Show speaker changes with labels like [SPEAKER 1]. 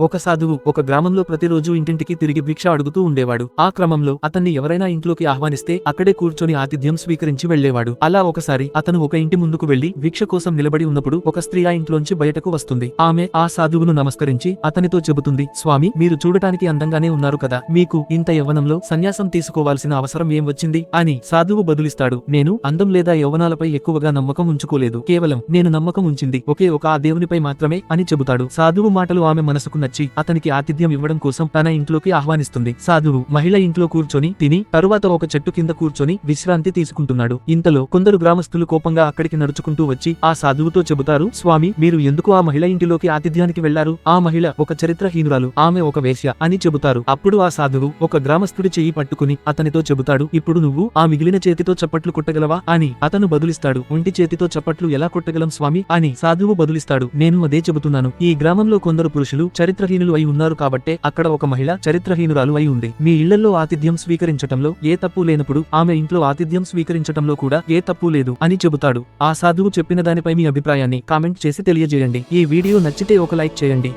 [SPEAKER 1] ఒక సాధువు ఒక గ్రామంలో ప్రతిరోజు ఇంటింటికి తిరిగి భిక్ష అడుగుతూ ఉండేవాడు. ఆ క్రమంలో అతన్ని ఎవరైనా ఇంట్లోకి ఆహ్వానిస్తే అక్కడే కూర్చొని ఆతిథ్యం స్వీకరించి వెళ్ళేవాడు అలా ఒకసారి అతను ఒక ఇంటి ముందుకు వెళ్ళి భిక్ష కోసం నిలబడి ఉన్నప్పుడు ఒక స్త్రీ ఆ ఇంట్లోంచి బయటకు వస్తుంది. ఆమె ఆ సాధువును నమస్కరించి అతనితో చెబుతుంది స్వామి మీరు చూడటానికి అందంగానే ఉన్నారు కదా. మీకు ఇంత యవ్వనంలో సన్యాసం తీసుకోవాల్సిన అవసరం ఏం వచ్చింది? అని సాధువు బదులిస్తాడు నేను అందం లేదా యవ్వనాలపై ఎక్కువగా నమ్మకం ఉంచుకోలేదు. కేవలం నేను నమ్మకం ఉంచింది ఒకే ఒక ఆ దేవునిపై మాత్రమే అని చెబుతాడు. సాధువు మాటలు ఆమె మనసుకు వచ్చి అతనికి ఆతిథ్యం ఇవ్వడం కోసం తన ఇంట్లోకి ఆహ్వానిస్తుంది. సాధువు మహిళ ఇంట్లో కూర్చొని తిని తరువాత ఒక చెట్టు కింద కూర్చొని విశ్రాంతి తీసుకుంటున్నాడు. ఇంతలో కొందరు గ్రామస్తులు కోపంగా అక్కడికి నడుచుకుంటూ వచ్చి ఆ సాధువుతో చెబుతారు స్వామి మీరు ఎందుకు ఆ మహిళ ఇంటిలోకి ఆతిథ్యానికి వెళ్ళారు ఆ మహిళ ఒక చరిత్రహీనురాలు ఆమె ఒక వేశ్య అని చెబుతారు. అప్పుడు ఆ సాధువు ఒక గ్రామస్తుడి చెయ్యి పట్టుకుని అతనితో చెబుతాడు ఇప్పుడు నువ్వు ఆ మిగిలిన చేతితో చప్పట్లు కొట్టగలవా? అని అతను బదులిస్తాడు. ఒంటి చేతితో చప్పట్లు ఎలా కొట్టగలం స్వామి? అని సాధువు బదులిస్తాడు. నేను అదే చెబుతున్నాను. ఈ గ్రామంలో కొందరు పురుషులు చరిత్ర చరిత్రహీనులు అయి ఉన్నారు కాబట్టే అక్కడ ఒక మహిళ చరిత్రహీనురాలు అయి ఉంది. మీ ఇళ్ళలో ఆతిథ్యం స్వీకరించటంలో ఏ తప్పు లేనప్పుడు ఆమె ఇంట్లో ఆతిథ్యం స్వీకరించటంలో కూడా ఏ తప్పు లేదు అని చెబుతాడు. ఆ సాధువు చెప్పిన దానిపై మీ అభిప్రాయాన్ని కామెంట్ చేసి తెలియజేయండి. ఈ వీడియో నచ్చితే ఒక లైక్ చేయండి.